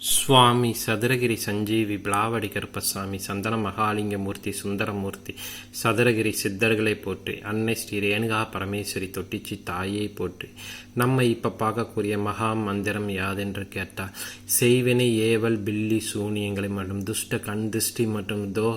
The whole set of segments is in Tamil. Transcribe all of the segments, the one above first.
சுவாமி சதுரகிரி சஞ்சீவி பிளாவடி கருப்பசாமி சந்தன மகாலிங்கமூர்த்தி சுந்தரமூர்த்தி சதுரகிரி சித்தர்களை போற்றி அன்னை ஸ்ரீ ரேணுகா பரமேஸ்வரி தொட்டிச்சி தாயை போற்றி நம்ம இப்போ பார்க்கக்கூடிய மகா மந்திரம் யாதென்று கேட்டால் செய்வினை ஏவல் பில்லி சூனியங்களை மற்றும் துஷ்ட கண் திருஷ்டி மற்றும் தோ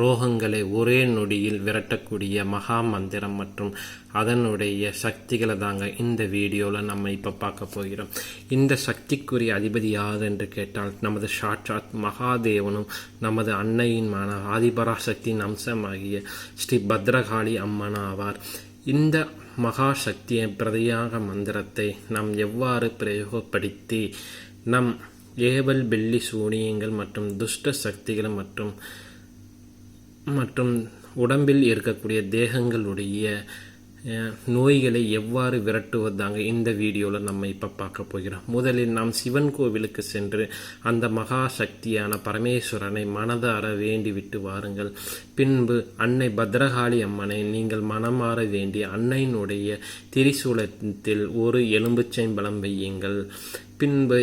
ரோகங்களை ஒரே நொடியில் விரட்டக்கூடிய மகா மந்திரம் மற்றும் அதனுடைய சக்திகளை தாங்க இந்த வீடியோவில் நம்ம இப்போ பார்க்க போகிறோம். இந்த சக்திக்குரிய அதிபதி யார் என்று கேட்டால் நமது சாட்சாத் மகாதேவனும் நமது அன்னையின் மன ஆதிபராசக்தியின் அம்சமாகிய ஸ்ரீ பத்ரகாளி அம்மன் ஆவார். இந்த மகா சக்தியை பிரதியாக மந்திரத்தை நாம் எவ்வாறு பிரயோகப்படுத்தி நம் ஏவல் வெள்ளி சூனியங்கள் மற்றும் துஷ்ட சக்திகள் மற்றும் மற்றும் உடம்பில் இருக்கக்கூடிய தேகங்களுடைய நோய்களை எவ்வாறு விரட்டுவதாங்க இந்த வீடியோவில் நம்ம இப்போ பார்க்க போகிறோம். முதலில் நாம் சிவன் கோவிலுக்கு சென்று அந்த மகா சக்தியான பரமேஸ்வரனை மனதார வேண்டிவிட்டு வாருங்கள். பின்பு அன்னை பத்ரகாளி அம்மனை நீங்கள் மனமாற வேண்டி அன்னையினுடைய திரிசூலத்தில் ஒரு எலும்புச்சைம்பழம் வையுங்கள். பின்பு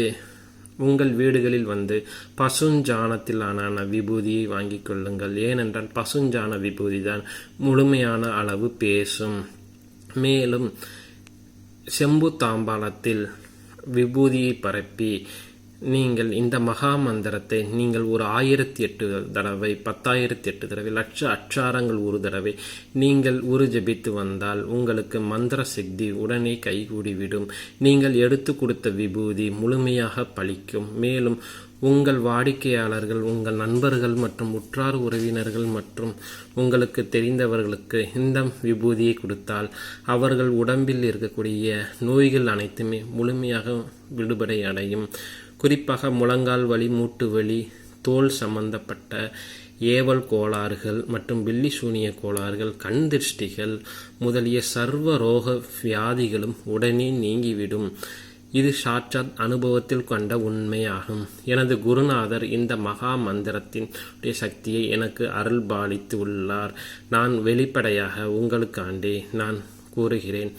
உங்கள் வீடுகளில் வந்து பசுஞ்சாணத்திலான விபூதியை வாங்கிக் கொள்ளுங்கள். ஏனென்றால் பசுஞ்சாண விபூதி தான் முழுமையான அளவு பேசும். மேலும் செம்பு தாம்பாளத்தில் விபூதியை பரப்பி நீங்கள் இந்த மகா மந்திரத்தை நீங்கள் ஒரு ஆயிரத்தி எட்டு தடவை பத்தாயிரத்தி எட்டு தடவை லட்ச அச்சாரங்கள் ஒரு தடவை நீங்கள் ஒரு ஜபித்து வந்தால் உங்களுக்கு மந்திர சக்தி உடனே கைகூடிவிடும். நீங்கள் எடுத்து கொடுத்த விபூதி முழுமையாக பலிக்கும் மேலும் உங்கள் வாடிக்கையாளர்கள் உங்கள் நண்பர்கள் மற்றும் உற்றார் உறவினர்கள் மற்றும் உங்களுக்கு தெரிந்தவர்களுக்கு இந்த விபூதியை கொடுத்தால் அவர்கள் உடம்பில் இருக்கக்கூடிய நோய்கள் அனைத்துமே முழுமையாக விடுபடை அடையும் குறிப்பாக முழங்கால் வலி மூட்டு வலி தோல் சம்பந்தப்பட்ட ஏவல் கோளாறுகள் மற்றும் பில்லி சூனிய கோளாறுகள் கண் திருஷ்டிகள் முதலிய சர்வ ரோக வியாதிகளும் உடனே நீங்கிவிடும். இது சாட்சாத் அனுபவத்தில் கொண்ட உண்மையாகும். எனது குருநாதர் இந்த மகா மந்திரத்தின் சக்தியை எனக்கு அருள்பாலித்து உள்ளார். நான் வெளிப்படையாக உங்களுக்காண்டே நான் கூறுகிறேன்.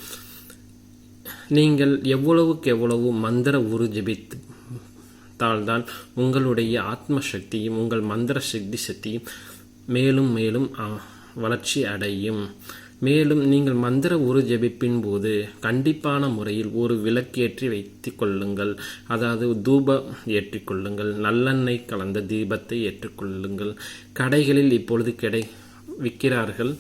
நீங்கள் எவ்வளவுக்கு எவ்வளவு மந்திர உரு ஜபித்தால்தான் உங்களுடைய ஆத்ம சக்தியும் உங்கள் மந்திர சக்தி சக்தியும் மேலும் மேலும் வளர்ச்சி அடையும். மேலும் நீங்கள் மந்திர உரு ஜெபிப்பின் போது கண்டிப்பான முறையில் ஒரு விளக்கேற்றி வைத்து கொள்ளுங்கள். அதாவது தூபம் ஏற்றிக்கொள்ளுங்கள் நல்லெண்ணெய் கலந்த தீபத்தை ஏற்றுக்கொள்ளுங்கள் கடைகளில் இப்பொழுது கிடை விற்கிறார்கள்.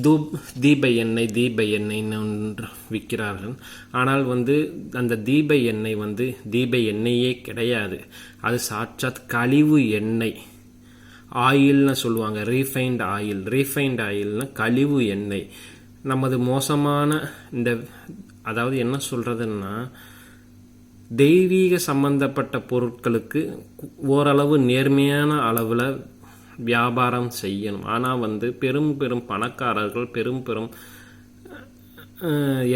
தூப் தீப எண்ணெய் தீப எண்ணெய்ன்னு ஒன்று விற்கிறார்கள். ஆனால் வந்து அந்த தீப எண்ணெய் வந்து தீப எண்ணெயே கிடையாது. அது சாட்சாத் கழிவு எண்ணெய். ஆயில்னு சொல்லுவாங்க ரீஃபைண்ட் ஆயில் ரீஃபைண்ட் ஆயில்னா கழிவு எண்ணெய். நமது மோசமான இந்த அதாவது என்ன சொல்கிறதுன்னா தெய்வீக சம்பந்தப்பட்ட பொருட்களுக்கு ஓரளவு நேர்மையான அளவில் வியாபாரம் செய்யணும். ஆனால் வந்து பெரும் பெரும் பணக்காரர்கள் பெரும் பெரும்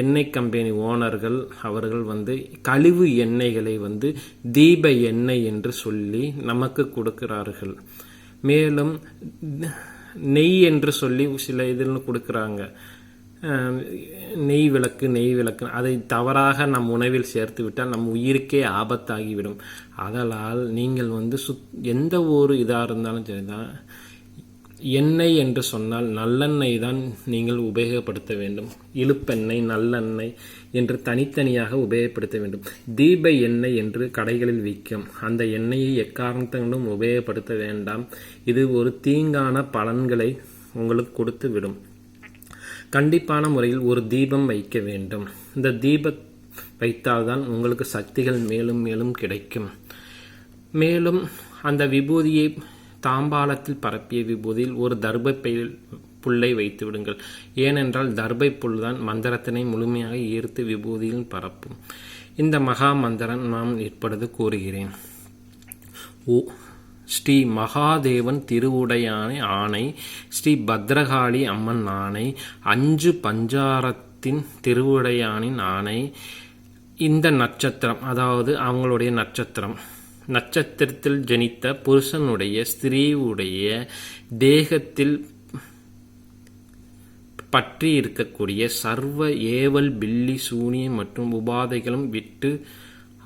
எண்ணெய் கம்பெனி ஓனர்கள் அவர்கள் வந்து கழிவு எண்ணெய்களை வந்து தீப எண்ணெய் என்று சொல்லி நமக்கு கொடுக்கிறார்கள். மேலும் நெய் என்று சொல்லி சில இதில் கொடுக்குறாங்க. நெய் விளக்கு நெய் விளக்கு. அதை தவறாக நம் உணவில் சேர்த்து விட்டால் நம் உயிருக்கே ஆபத்தாகிவிடும். அதனால் நீங்கள் வந்து சுத் எந்த ஒரு இதாக இருந்தாலும் சரிதான். எண்ணெய் என்று சொன்னால் நல்லெண்ணெய் தான் நீங்கள் உபயோகப்படுத்த வேண்டும். இழுப்பெண்ணெய் நல்லெண்ணெய் என்று தனித்தனியாக உபயோகப்படுத்த வேண்டும். தீப எண்ணெய் என்று கடைகளில் விற்கும். அந்த எண்ணெயை எக்காரணத்தங்களும் உபயோகப்படுத்த வேண்டாம். இது ஒரு தீங்கான பலன்களை உங்களுக்கு கொடுத்து விடும் கண்டிப்பான முறையில் ஒரு தீபம் வைக்க வேண்டும். இந்த தீப வைத்தால்தான் உங்களுக்கு சக்திகள் மேலும் மேலும் கிடைக்கும். மேலும் அந்த விபூதியை தாம்பாளத்தில் பரப்பிய விபூதியில் ஒரு தர்பை பை- புல்லை வைத்து விடுங்கள். ஏனென்றால் தர்பை புல் தான் மந்திரத்தினை முழுமையாக ஈர்த்து விபூதியில் பரப்பும். இந்த மகா மந்திரம் நான் இப்பொழுது கூறுகிறேன். ஓ ஸ்ரீ மகாதேவன் திருவுடையானை ஆணை ஸ்ரீ பத்ரகாளி அம்மன் ஆணை அஞ்சு பஞ்சாரத்தின் திருவுடையானின் ஆணை இந்த நட்சத்திரம் அதாவது அவங்களுடைய நட்சத்திரம். நட்சத்திரத்தில் ஜனித்த புருஷனுடைய ஸ்திரீவுடைய தேகத்தில் பற்றி இருக்கக்கூடிய சர்வ ஏவல் பில்லி சூனியம் மற்றும் உபாதைகளும் விட்டு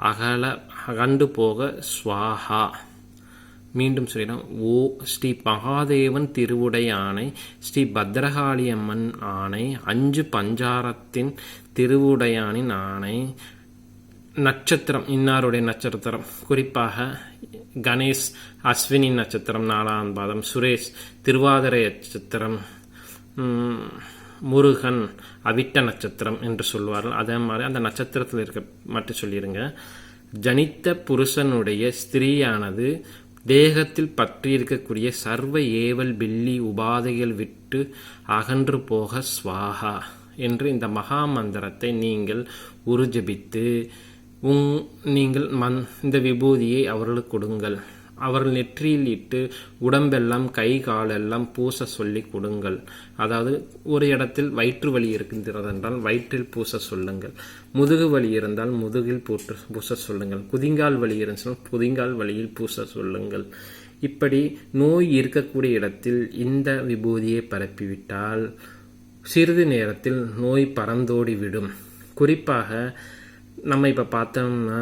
அகல அகண்டு போக ஸ்வாஹா மீண்டும் சொல்லிடும் ஓ ஸ்ரீ மகாதேவன் திருவுடை ஆணை ஸ்ரீ பத்ரகாளி அம்மன் ஆணை அஞ்சு பஞ்சாரத்தின் திருவுடையானின் ஆணை நட்சத்திரம் இன்னாருடைய நட்சத்திரம். குறிப்பாக கணேஷ் அஸ்வினி நட்சத்திரம் நாலாம் பாதம். சுரேஷ் திருவாதிரை நட்சத்திரம். முருகன் அவிட்ட நட்சத்திரம் என்று சொல்வார்கள். அதே மாதிரி அந்த நட்சத்திரத்தில் இருக்க மட்டும் சொல்லிடுங்க ஜனித்த புருஷனுடைய ஸ்திரீயானது தேகத்தில் பற்றியிருக்கக்கூடிய சர்வ ஏவல் பில்லி உபாதைகள் விட்டு அகன்று போக ஸ்வாகா என்று இந்த மகா மந்திரத்தை நீங்கள் உருஜபித்து உங் நீங்கள் மந் இந்த விபூதியை அவர்களுக்கு கொடுங்கள். அவர்கள் நெற்றியில் இட்டு உடம்பெல்லாம் கை காலெல்லாம் பூச சொல்லி கொடுங்கள். அதாவது ஒரு இடத்தில் வயிற்று வலி இருக்கின்றது என்றால் வயிற்றில் பூச சொல்லுங்கள். முதுகு வலி இருந்தால் முதுகில் பூட்டு பூச சொல்லுங்கள். குதிங்கால் வலி இருந்தால் குதிங்கால் வலியில் பூச சொல்லுங்கள். இப்படி நோய் இருக்கக்கூடிய இடத்தில் இந்த விபூதியை பரப்பிவிட்டால் சிறிது நேரத்தில் நோய் பறந்தோடி விடும் குறிப்பாக நம்ம இப்போ பார்த்தோம்னா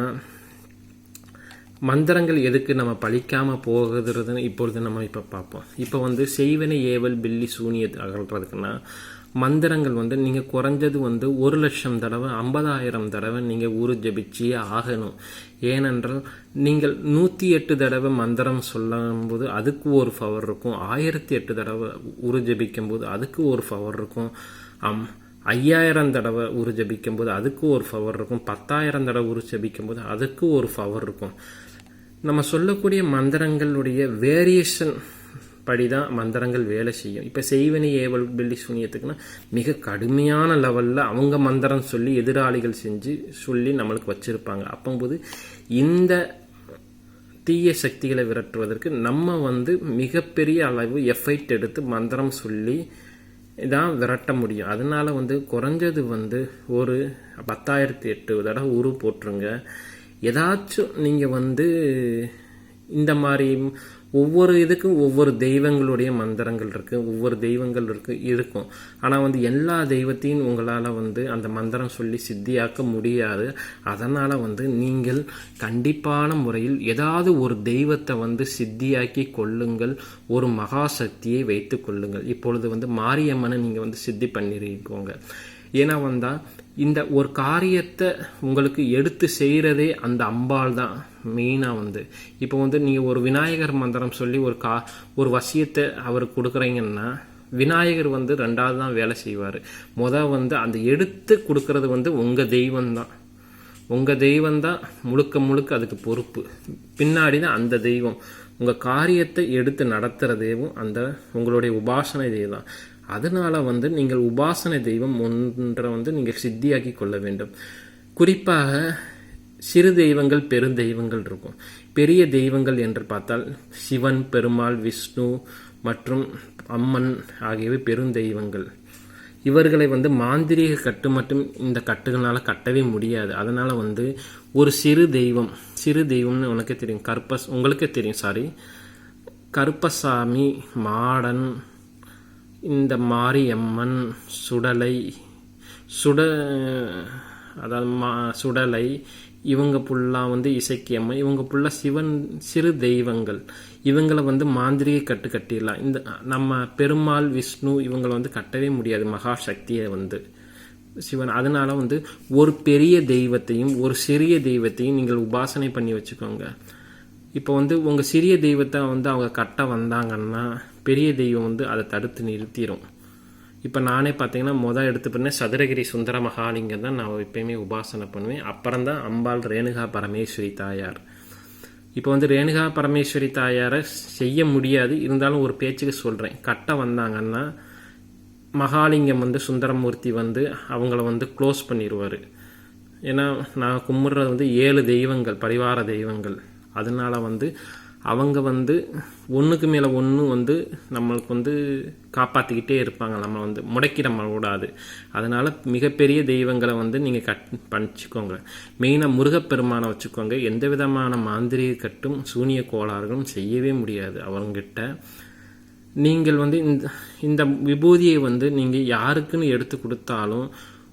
மந்திரங்கள் எதுக்கு நம்ம பழிக்காமல் போகிறதுன்னு இப்பொழுது நம்ம இப்போ பார்ப்போம். இப்போ வந்து செய்வனை ஏவல் பில்லி சூனியத் அகல்றதுக்குன்னா மந்திரங்கள் வந்து நீங்கள் குறைஞ்சது வந்து ஒரு லட்சம் தடவை ஐம்பதாயிரம் தடவை நீங்கள் ஊரு ஜபிச்சே ஆகணும். ஏனென்றால் நீங்கள் நூற்றி எட்டு தடவை மந்திரம் சொல்லும்போது அதுக்கு ஒரு பவர் இருக்கும். ஆயிரத்தி எட்டு தடவை உரு ஜபிக்கும் போது அதுக்கு ஒரு பவர் இருக்கும். அம் ஐயாயிரம் தடவை உரு ஜபிக்கும் போது அதுக்கு ஒரு பவர் இருக்கும். பத்தாயிரம் தடவை உரு ஜபிக்கும் போது அதுக்கு ஒரு பவர் இருக்கும். நம்ம சொல்லக்கூடிய மந்திரங்களுடைய வேரியேஷன் படி தான் மந்திரங்கள் வேலை செய்யும். இப்போ செய்வனி ஏவல் பில்லி சூனியத்துக்குன்னா மிக கடுமையான லெவலில் அவங்க மந்திரம் சொல்லி எதிராளிகள் செஞ்சு சொல்லி நம்மளுக்கு வச்சுருப்பாங்க. அப்போது இந்த தீய சக்திகளை விரட்டுவதற்கு நம்ம வந்து மிகப்பெரிய அளவு எஃபைட் எடுத்து மந்திரம் சொல்லி தான் விரட்ட முடியும். அதனால வந்து குறைஞ்சது வந்து ஒரு பத்தாயிரத்தி எட்டு தடவை உரு போட்டுருங்க. ஏதாச்சும் நீங்கள் வந்து இந்த மாதிரி ஒவ்வொரு இதுக்கும் ஒவ்வொரு தெய்வங்களுடைய மந்திரங்கள் இருக்குது ஒவ்வொரு தெய்வங்கள் இருக்கு இருக்கும். ஆனால் வந்து எல்லா தெய்வத்தையும் உங்களால் வந்து அந்த மந்திரம் சொல்லி சித்தியாக்க முடியாது. அதனால் வந்து நீங்கள் கண்டிப்பான முறையில் ஏதாவது ஒரு தெய்வத்தை வந்து சித்தியாக்கி கொள்ளுங்கள். ஒரு மகா சக்தியை வைத்து கொள்ளுங்கள். இப்பொழுது வந்து மாரியம்மனை நீங்கள் வந்து சித்தி பண்ணிருக்கோங்க. ஏன்னா வந்தால் இந்த ஒரு காரியத்தை உங்களுக்கு எடுத்து செய்கிறதே அந்த அம்பாள் தான் மெயினாக வந்து. இப்போ வந்து நீங்கள் ஒரு விநாயகர் மந்திரம் சொல்லி ஒரு கா ஒரு வசியத்தை அவருக்கு கொடுக்குறீங்கன்னா விநாயகர் வந்து ரெண்டாவது தான் வேலை செய்வார். முத வந்து அந்த எடுத்து கொடுக்கறது வந்து உங்கள் தெய்வம் தான். உங்கள் தெய்வம் தான் முழுக்க முழுக்க அதுக்கு பொறுப்பு. பின்னாடி தான் அந்த தெய்வம். உங்கள் காரியத்தை எடுத்து நடத்துகிறதேவும் அந்த உங்களுடைய உபாசனை தான். அதனால் வந்து நீங்கள் உபாசனை தெய்வம் ஒன்றை வந்து நீங்கள் சித்தியாக்கி கொள்ள வேண்டும். குறிப்பாக சிறு தெய்வங்கள் பெருந்தெய்வங்கள் இருக்கும். பெரிய தெய்வங்கள் என்று பார்த்தால் சிவன் பெருமாள் விஷ்ணு மற்றும் அம்மன் ஆகியவை பெருந்தெய்வங்கள் இவர்களை வந்து மாந்திரீக கட்டு மட்டும் இந்த கட்டுகளால் கட்டவே முடியாது. அதனால் வந்து ஒரு சிறு தெய்வம் சிறு தெய்வம்னு உனக்கே தெரியும். கருப்பஸ் உங்களுக்கே தெரியும் சாரி கருப்பசாமி மாடன் இந்த மாரியம்மன் சுடலை சுட அதாவது மா சுடலை இவங்க புல்லாம் வந்து இசைக்கியம்மன் இவங்க புள்ள சிவன் சிறு தெய்வங்கள். இவங்களை வந்து மாந்திரிகை கட்டு கட்டிடலாம். இந்த நம்ம பெருமாள் விஷ்ணு இவங்களை வந்து கட்டவே முடியாது மகா சக்தியை வந்து. சிவன் அதனால வந்து ஒரு பெரிய தெய்வத்தையும் ஒரு சிறிய தெய்வத்தையும் நீங்கள் உபாசனை பண்ணி வச்சுக்கோங்க. இப்போ வந்து உங்கள் சிறிய தெய்வத்தை வந்து அவங்க கட்ட வந்தாங்கன்னா பெரிய தெய்வம் வந்து அதை தடுத்து நிறுத்திடும் இப்போ நானே பார்த்தீங்கன்னா மொதல் எடுத்து பண்ண சதுரகிரி சுந்தர மகாலிங்கம் தான் நான் எப்பயுமே உபாசனை பண்ணுவேன். அப்புறம் தான் அம்பாள் ரேணுகா பரமேஸ்வரி தாயார். இப்போ வந்து ரேணுகா பரமேஸ்வரி தாயாரை செய்ய முடியாது. இருந்தாலும் ஒரு பேச்சுக்கு சொல்கிறேன் கட்ட வந்தாங்கன்னா மகாலிங்கம் வந்து சுந்தரமூர்த்தி வந்து அவங்கள வந்து க்ளோஸ் பண்ணிடுவார் ஏன்னா நான் கும்பிட்றது வந்து ஏழு தெய்வங்கள் பரிவார தெய்வங்கள். அதனால வந்து அவங்க வந்து ஒன்றுக்கு மேலே ஒன்று வந்து நம்மளுக்கு வந்து காப்பாற்றிக்கிட்டே இருப்பாங்க. நம்ம வந்து முடக்கி நம்ம விடாது. அதனால் மிகப்பெரிய தெய்வங்களை வந்து நீங்கள் கட் பண்ணிச்சுக்கோங்க மெயினாக முருகப்பெருமானை வச்சுக்கோங்க. எந்த விதமான மாந்திரிக கட்டும் சூனிய கோளாறுகளும் செய்யவே முடியாது. அவங்ககிட்ட நீங்கள் வந்து இந்த இந்த விபூதியை வந்து நீங்கள் யாருக்குன்னு எடுத்து கொடுத்தாலும்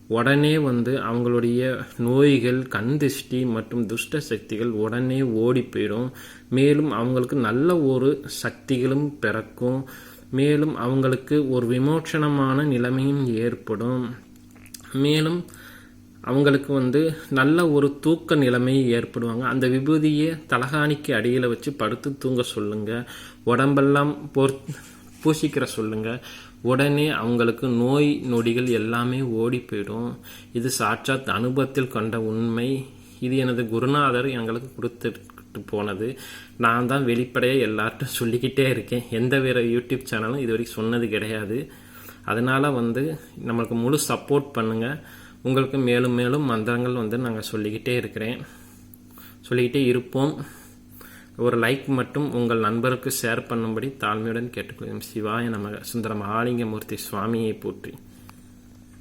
உடனே வந்து அவங்களுடைய நோய்கள் கண் திருஷ்டி மற்றும் துஷ்ட சக்திகள் உடனே ஓடி போயிடும். மேலும் அவங்களுக்கு நல்ல ஒரு சக்திகளும் பிறக்கும். மேலும் அவங்களுக்கு ஒரு விமோச்சனமான நிலைமையும் ஏற்படும். மேலும் அவங்களுக்கு வந்து நல்ல ஒரு தூக்க நிலைமை ஏற்படுவாங்க. அந்த விபூதியை தலகாணிக்கு அடியில் வச்சு படுத்து தூங்க சொல்லுங்கள் உடம்பெல்லாம் பொர் பூசிக்கிற சொல்லுங்கள் உடனே அவங்களுக்கு நோய் நொடிகள் எல்லாமே ஓடி போயிடும். இது சாட்சாத் அனுபவத்தில் கண்ட உண்மை. இது எனது குருநாதர் எங்களுக்கு கொடுத்துட்டு போனது. நான் தான் வெளிப்படையாக எல்லார்ட்டும் சொல்லிக்கிட்டே இருக்கேன். எந்த வேறு யூடியூப் சேனலும் இது வரைக்கும் சொன்னது கிடையாது. அதனால் வந்து நம்மளுக்கு முழு சப்போர்ட் பண்ணுங்கள் உங்களுக்கு மேலும் மேலும் மந்திரங்கள் வந்து நாங்கள் சொல்லிக்கிட்டே இருக்கிறேன். சொல்லிக்கிட்டே இருப்போம். ஒரு லைக் மட்டும் உங்கள் நண்பருக்கு ஷேர் பண்ணும்படி தாழ்மையுடன் கேட்டுக்கொள்கிறேன். சிவாய நமக. சுந்தர மகாலிங்கமூர்த்தி சுவாமியை போற்றி.